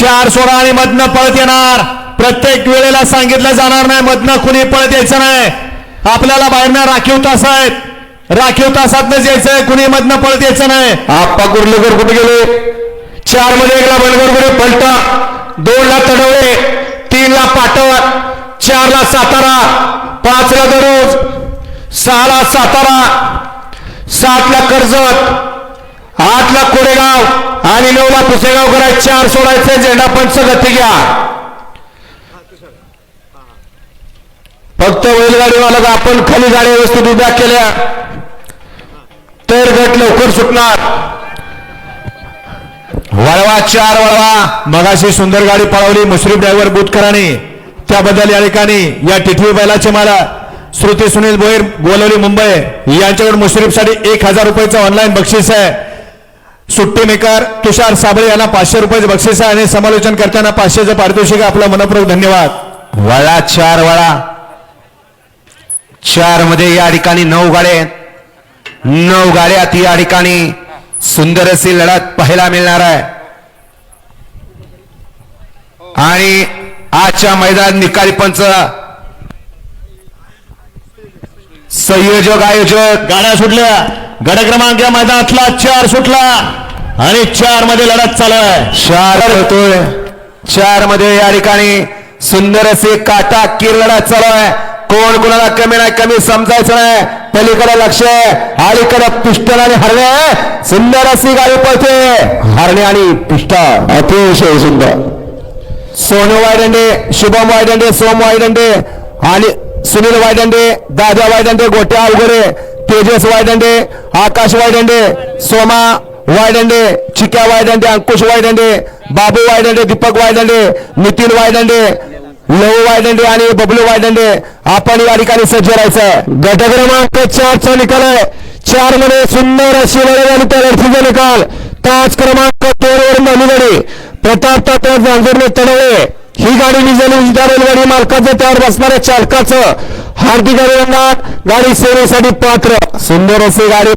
चार सोळा आणि मधनं पळत येणार. प्रत्येक वेळेला सांगितलं जाणार नाही मधनं कुणी पळत यायचं नाही. आपल्याला बाहेरनं राखीव तास आहेत. राखीव तासातनच यायचंय कुणी मधनं पळत यायचं नाही. आप्पा कुर्लेकर कुठे गेले? चारमध्ये एकला बनगरगुडे पलटा. दोन ला तडवळे तीन ला पाटण चार ला सातारा पाच ला दररोज सहा ला सातारा सात ला कर्जत आठ ला कोरेगाव आणि नऊला ला चार सोडायचा झेंडा पंच गती घ्या. फक्त बैलगाडी मालक आपण खाली गाडी व्यवस्थित उभ्या केल्या. तर गट लवकर सुटणार. वळवा चार वळवा. मगाशी सुंदर गाडी पळवली मुश्रीफ ड्रायव्हर बुतकरांनी त्याबद्दल या ठिकाणी या टिटवी बैलाचे मला श्रुती सुनील भोईर बोलवली मुंबई. यांच्याकडून मुश्रीफसाठी एक हजार रुपयाचं ऑनलाईन बक्षीस आहे. सुट्टी मेकर तुषार साबळे यांना पाचशे रुपयाचं बक्षीस आहे आणि समालोचन करताना पाचशेचं पारितोषिक. आपला मनपूर्वक धन्यवाद. वळा चार वळा चारमध्ये या ठिकाणी नऊ गाड्या आहेत. नऊ गाड्यात या ठिकाणी सुंदर अशी लढत पाहायला मिळणार आहे. आणि आजच्या मैदान निकाली पंच. संयोजक आयोजक. गाड्या सुटल्या. गड क्रमांक या मैदानातला चार सुटला. आणि चारमध्ये लढत चालू आहे चार होतोय चारमध्ये या ठिकाणी सुंदर असे काटा किर लढत चालू आहे कोण कोणाला कमी नाही कमी समजायचं नाही. पलीकडे लक्ष अलीकडे पिस्टल आणि हरणे. सुंदर अशी गाडी पळते. हरणे आणि पिस्टल अतिशय सुंदर. सोनू वायदंडे शुभम वायदंडे सोम वायदंडे आणि सुनील वायदंडे दादा वायदंडे गोट्या अवघडे तेजस वायदंडे आकाश वायदंडे सोमा वायदंडे चिक्या वायदंडे अंकुश वायदंडे बाबू वायदंडे दीपक वायदंडे नितीन वायदंडे लहू वायदंडे आणि बबलू वायदंडे आपण या ठिकाणी सज्ज राहायचं. गट क्रमांक चारचा निकाल आहे. चारमध्ये सुंदर अशी आणि लढतीचा निकाल. ताज क्रमांक दोन वरून अलीकडे प्रताप तात्या जांजूरने तडवले ही गाडी निजाली उजव्या रेलगाडी मालकाचं त्यावर बसणाऱ्या चालकाचं. हार्दिक अभिनंदन. गाडी सेवेसाठी पात्र. सुंदर अशी गाडी.